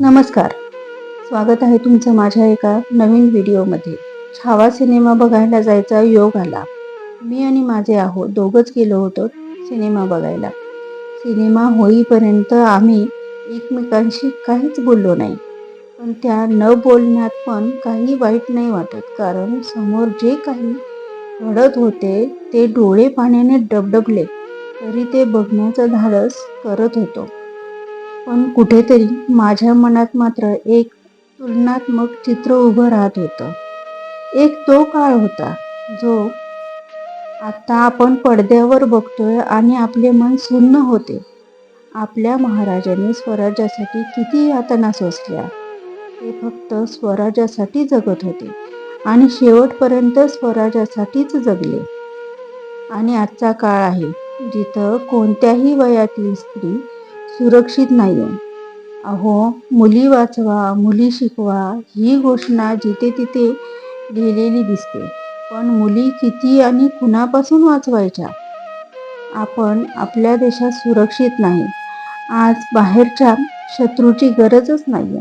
नमस्कार. स्वागत आहे तुमचं माझ्या एका नवीन व्हिडिओमध्ये. छावा सिनेमा बघायला जायचा योग आला. मी आणि माझे आहो दोघंच गेलो होतो सिनेमा बघायला. सिनेमा होईपर्यंत आम्ही एकमेकांशी काहीच बोललो नाही. पण त्या न बोलण्यात पण काही वाईट नाही वाटत कारण समोर जे काही घडत होते ते डोळे पाण्याने डबडबले तरी ते बघण्याचं धाडस करत होतो. पण कुठेतरी माझ्या मनात मात्र एक तुलनात्मक चित्र उभं राहत होतं. एक तो काळ होता जो आता आपण पडद्यावर बघतोय आणि आपले मन सुन्न होते. आपल्या महाराजांनी स्वराज्यासाठी किती यातना सोसल्या. ते फक्त स्वराज्यासाठी जगत होते आणि शेवटपर्यंत स्वराज्यासाठीच जगले. आणि आजचा काळ आहे जिथं कोणत्याही वयातली स्त्री सुरक्षित नाही आहे अहो मुली वाचवा मुली शिकवा ही घोषणा जिथे तिथे लिहिलेली दिसते. पण मुली किती आणि कुणापासून वाचवायच्या? आपण आपल्या देशात सुरक्षित नाही. आज बाहेरच्या शत्रूची गरजच नाही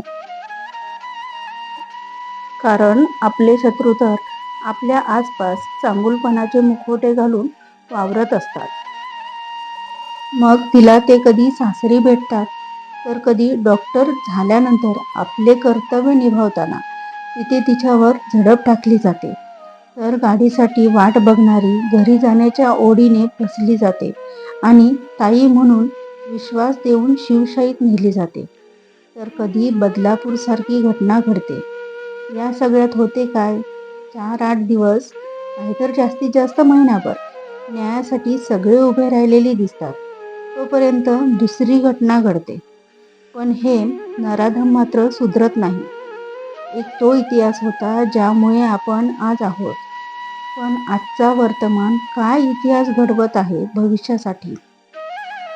कारण आपले शत्रू तर आपल्या आसपास चांगुलपणाचे मुखवटे घालून वावरत असतात. मग तिला ते कधी सासरी भेटतात तर कधी डॉक्टर झाल्यानंतर आपले कर्तव्य निभावताना तिथे तिच्यावर झडप टाकली जाते. तर गाडीसाठी वाट बघणारी घरी जाण्याच्या ओढीने फसली जाते आणि ताई म्हणून विश्वास देऊन शिवशाहीत नेली जाते. तर कधी बदलापूरसारखी घटना घडते. या सगळ्यात होते काय? चार आठ दिवस नाहीतर जास्तीत जास्त महिनाभर न्यायासाठी सगळे उभे राहिलेले दिसतात. तोपर्यंत दुसरी घटना घडते. पण हे नराधम मात्र सुधरत नाही. एक तो इतिहास होता ज्यामुळे आपण आज आहोत. पण आजचा वर्तमान काय इतिहास घडवत आहे भविष्यासाठी?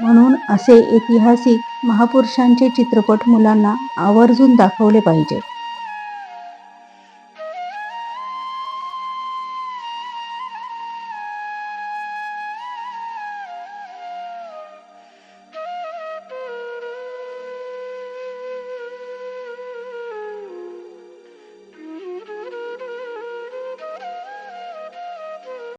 म्हणून असे ऐतिहासिक महापुरुषांचे चित्रपट मुलांना आवर्जून दाखवले पाहिजेत.